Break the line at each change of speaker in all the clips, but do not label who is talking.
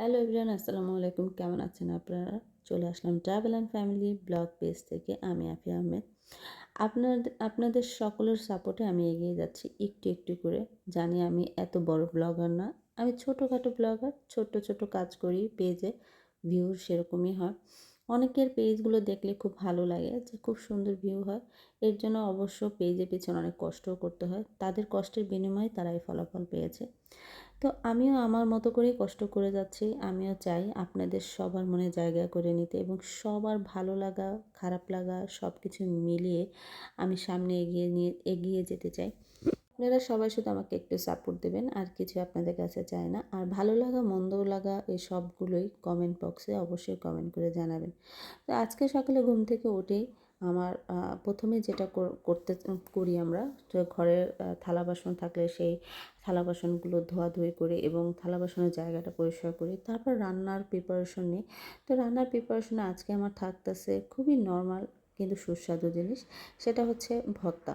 Hello everyone, আসসালামু আলাইকুম। কেমন আছেন আপনারা? চলে আসলাম travel and family blog page থেকে। আমি আফিয়া আহমেদ। আপনাদের আপনাদের সকলের সাপোর্টে আমি এগিয়ে যাচ্ছি একটু একটু করে। জানি আমি এত বড় ব্লগার না। আমি ছোটোখাটো ব্লগার ছোট ছোট কাজ করি পেজে ভিউ সেরকমই হয়। অনেকের পেজগুলো দেখলে খুব ভালো লাগে যে খুব সুন্দর ভিউ হয়। এর জন্য অবশ্য পেজের পেছনে অনেক কষ্টও করতে হয়। তাদের কষ্টের বিনিময়ে তারা এই ফলাফল পেয়েছে। তো আমিও আমার মতো করেই কষ্ট করে যাচ্ছি। আমিও চাই আপনাদের সবার মনে জায়গা করে নিতে এবং সবার ভালো লাগা, খারাপ লাগা সব কিছু মিলিয়ে আমি সামনে এগিয়ে নিয়ে, এগিয়ে যেতে চাই। আপনারা সবাই শুধু আমাকে একটু সাপোর্ট দেবেন, আর কিছু আপনাদের কাছে চায় না। আর ভালো লাগা, মন্দ লাগা এই সবগুলোই কমেন্ট বক্সে অবশ্যই কমেন্ট করে জানাবেন। তো আজকে সকালে ঘুম থেকে উঠেই আমার প্রথমে যেটা করতে করি আমরা ঘরের থালা বাসন থাকলে সেই থালা বাসনগুলো ধোয়াধুয়ি করে এবং থালা বাসনের জায়গাটা পরিষ্কার করি। তারপর রান্নার প্রিপারেশন নিই। তো রান্নার প্রিপারেশনে আজকে আমার থাকতেছে খুবই নর্মাল কিন্তু সুস্বাদু জিনিস, সেটা হচ্ছে ভর্তা।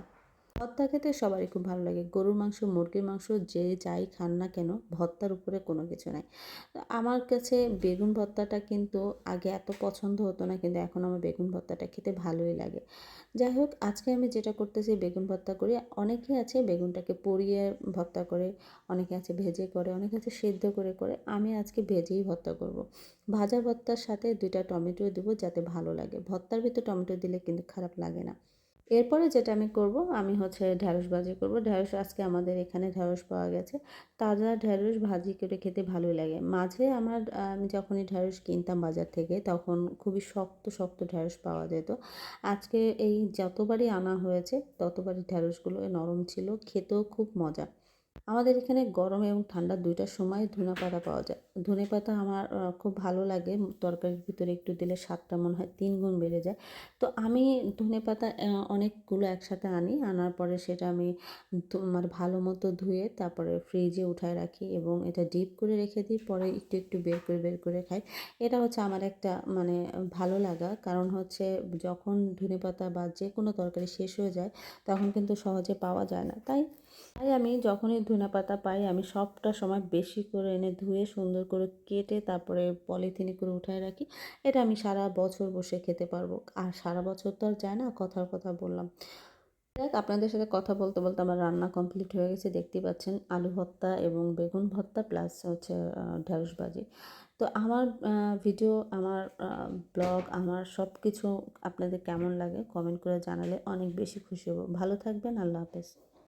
ভর্তা খেতে সবারই খুব ভালো লাগে। গরুর মাংস, মুরগির মাংস, যে যাই খান না কেন, ভর্তার উপরে কোনো কিছু নাই। আমার কাছে বেগুন ভর্তাটা কিন্তু আগে এত পছন্দ হতো না, কিন্তু এখন আমার বেগুন ভর্তাটা খেতে ভালোই লাগে। যাই হোক, আজকে আমি যেটা করতেছি, বেগুন ভর্তা করি, অনেকে আছে বেগুনটাকে পরিয়ে ভর্তা করে, অনেকে আছে ভেজে করে, অনেকে আছে সেদ্ধ করে করে, আমি আজকে ভেজেই ভর্তা করব। ভাজা ভর্তার সাথে দুইটা টমেটো দেবো যাতে ভালো লাগে। ভর্তার ভিতরে টমেটো দিলে কিন্তু খারাপ লাগে না। এরপরে যেটা আমি করব, আমি হচ্ছে ঢ্যাঁড়স ভাজি করব। ঢ্যাঁড়স আজকে আমাদের এখানে ঢ্যাঁড়স পাওয়া গেছে। তাজা ঢ্যাঁড়স ভাজি করে খেতে ভালোই লাগে। মাঝে আমার, আমি যখনই ঢ্যাঁড়স কিনতাম বাজার থেকে, তখন খুবই শক্ত শক্ত ঢ্যাঁড়স পাওয়া যেত। আজকে এই যতবারই আনা হয়েছে, ততবারই ঢ্যাঁড়সগুলো নরম ছিল, খেতেও খুব মজা। আমাদের এখানে গরম এবং ঠান্ডা দুইটার সময় ধনে পাতা পাওয়া যায়। ধনে পাতা আমার খুব ভালো লাগে। তরকারির ভিতরে একটু দিলে স্বাদটা মনে হয় তিন গুণ বেড়ে যায়। তো আমি ধনে পাতা অনেকগুলো একসাথে আনি। আনার পরে সেটা আমি আমার ভালো মতো ধুয়ে তারপরে ফ্রিজে উঠায় রাখি এবং এটা ডিপ করে রেখে দিই। পরে একটু একটু বের করে বের করে খাই। এটা হচ্ছে আমার একটা মানে ভালো লাগা। কারণ হচ্ছে যখন ধনে পাতা বা যে কোনো তরকারি শেষ হয়ে যায়, তখন কিন্তু সহজে পাওয়া যায় না। তাই তাই আমি যখনই ধনে পাতা পাই, আমি সবটা সময় বেশি করে এনে ধুয়ে সুন্দর করে কেটে তারপরে পলিথিনে করে উঠায় রাখি। এটা আমি সারা বছর বসে খেতে পারব। আর সারা বছর তো আর যায় না, কথার কথা বললাম। দেখ আপনাদের সাথে কথা বলতে বলতে আমার রান্না কমপ্লিট হয়ে গেছে। দেখতেই পাচ্ছেন, আলু ভর্তা এবং বেগুন ভর্তা প্লাস হচ্ছে ঢ্যাঁড়স ভাজি। তো আমার ভিডিও, আমার ব্লগ, আমার সব কিছু আপনাদের কেমন লাগে কমেন্ট করে জানালে অনেক বেশি খুশি হব। ভালো থাকবেন, আল্লাহ হাফেজ।